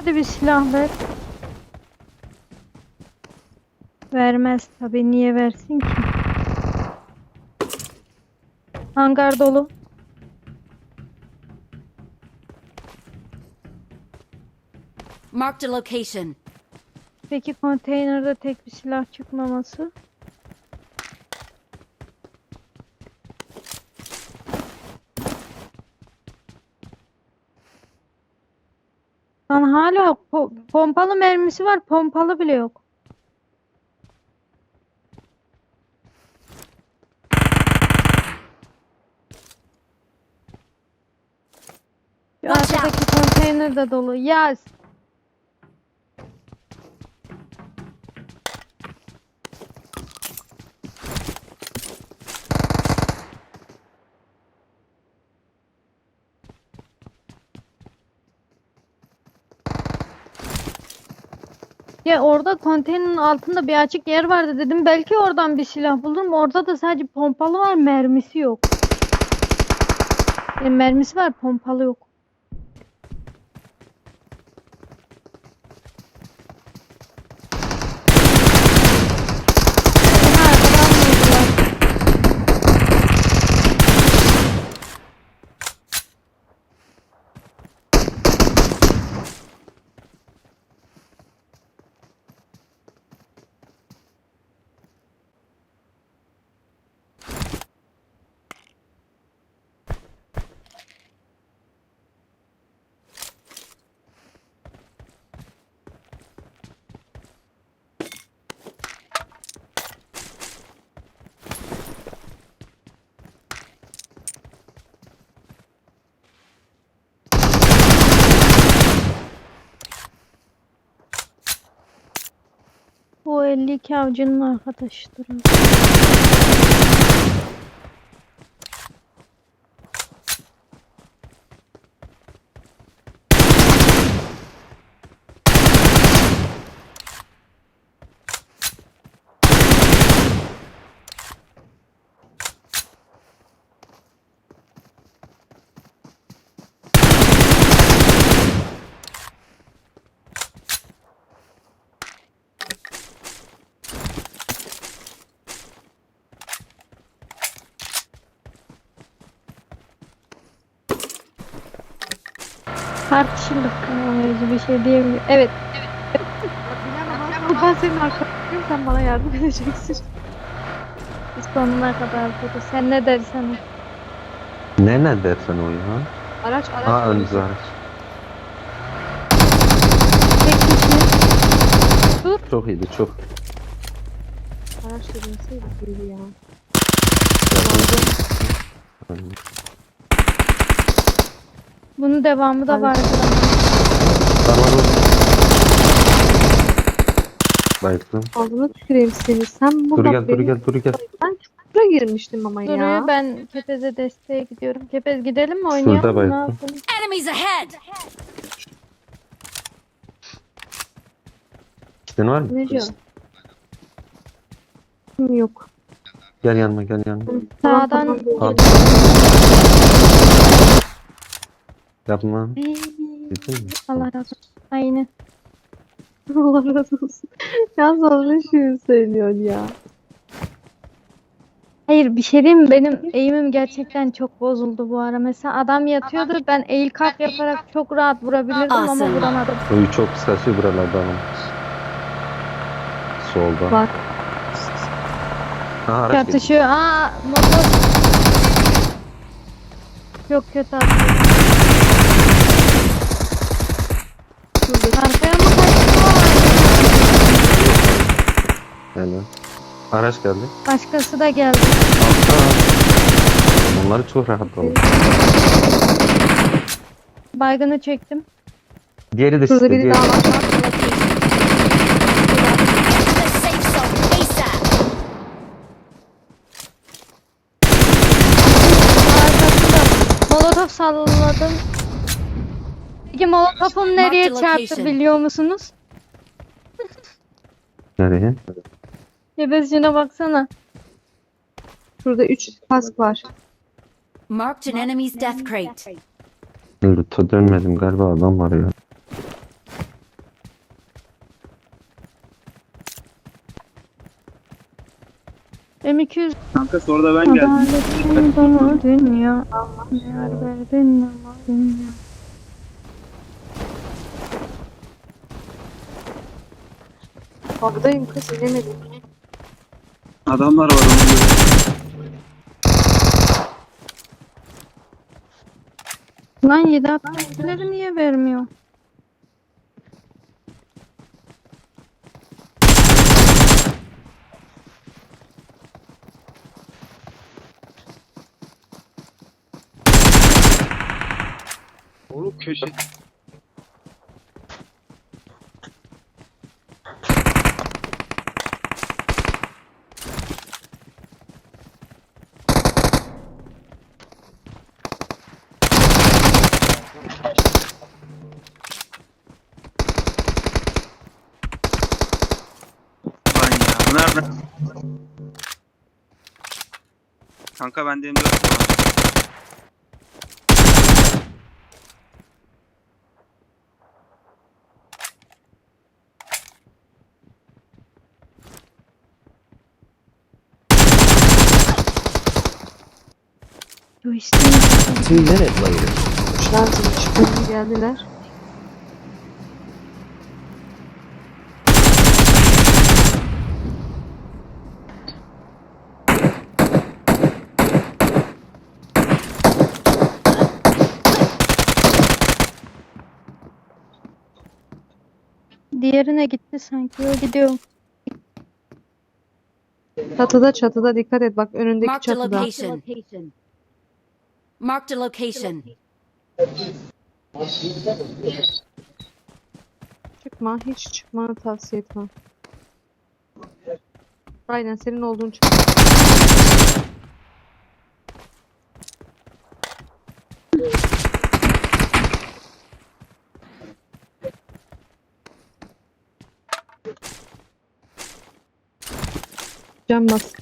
Hadi bir silah ver. Vermez tabii. Niye versin ki? Hangar dolu. Marked a location. Peki konteynerde tek bir silah çıkmaması? Lan hala po- pompalı mermisi var, pompalı bile yok. Şu arkadaki konteyner de dolu. Ya Ya orada konteynerin altında bir açık yer vardı dedim. Belki oradan bir silah bulurum. Orada da sadece pompalı var, mermisi yok. Yani mermisi var, pompalı yok. 52 avcının arkadaşıdır. Tartışılır. Öyle bir şey diyemiyorum. Evet. Ben senin arkadaşım sen bana yardım edeceksin. Biz sonuna kadar burada. Sen ne dersen o. Ne ne dersen o ya? Araç araç. Ha önümüzde araç. Tek kişi. Çok iyiydi çok. Araç dediğimseydi iyiydi ya. Önümüz. Bunun devamı da vardı. Tamam oğlum. Bayıldım. Ağzına tüküreyim seni. Sen Dur burada gel dur benim- gel dur gel. Ben çukura girmiştim ama Duruyor. ya. Ben Kepez'e desteğe gidiyorum. Kepez gidelim mi oynayalım mı? Ne bayıldım. yapalım? Enemies ahead! İşten var mı? Ne diyorsun? Yok. Gel yanıma gel yanıma. Sağdan Tamam, Al. Yapma. Mi? Allah razı olsun. Aynen. Allah razı olsun. Ya sonra şey söylüyorsun ya. Hayır bir şey diyeyim mi? Benim eğimim gerçekten çok bozuldu bu ara. Mesela adam yatıyordu. Ben eğil kalk yaparak çok rahat vurabilirdim ama Awesome. vuramadım. Uyu çok kaçıyor buralarda ama. Solda. Bak. Ha araç. Çatışıyor. Aa motor. Çok kötü atıyor. Arkaya mı? Yani. Araç geldi. Başkası da geldi. Onları çok rahat oldu. Baygını çektim. Diğeri de Şurada sizde. biri Diğeri. daha var. The safe zone ASAP! Arkasında molotof salladım. Peki molotofun nereye çarptı biliyor musunuz? Nereye? Yebezcine baksana. Şurada 3 kask var. Marked an enemy's death crate. Loot'a dönmedim galiba adam var ya. M200 Kanka sonra da ben geldim. Dünya, Allah yar verdin, Allah dünya. Buradayım kız inemedim. Adamlar var onu görüyorum. Lan 7 atları niye vermiyor? Oğlum köşe. Lan ya bu nerede? Kanka bende M4 var. Yo işte. Two minutes later. Şansım çıkıyor geldiler. Diğerine gitti sanki. O gidiyor. Çatıda çatıda dikkat et bak önündeki Marked a çatıda. location. Marked a location. Çıkma hiç çıkmanı tavsiye etmem. Aynen senin olduğun çık. Can bas.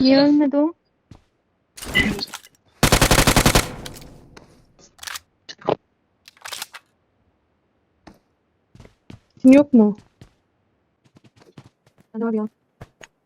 Niye ölmedi o? Kim yok mu? Ben var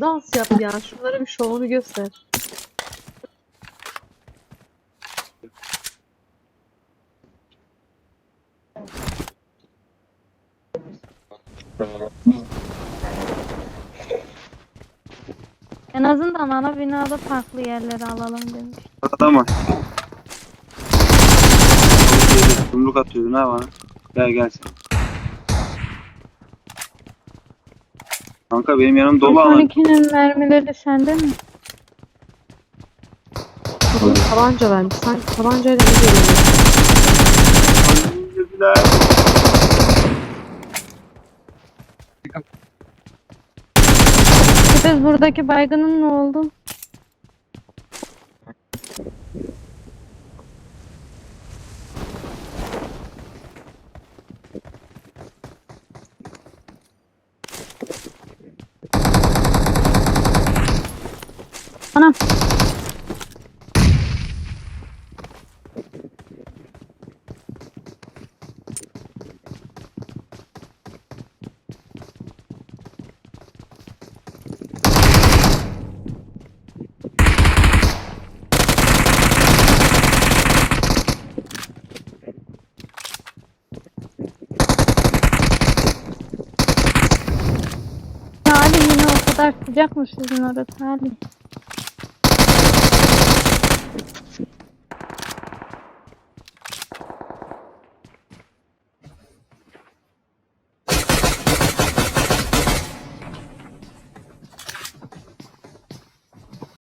Dans yap ya. Şunlara bir şovunu göster. En azından ana binada farklı yerlere alalım demiş. Adam var. Yumruk atıyordu ne var? Gel gel Kanka benim yanım dolu alan. 12'nin mermileri sende mi? Tabanca vermiş. Sanki tabancayla ne görüyor? Girdiler. Biz buradaki baygının ne oldu? Salih yine o kadar sıcak mı sizin orada Salih?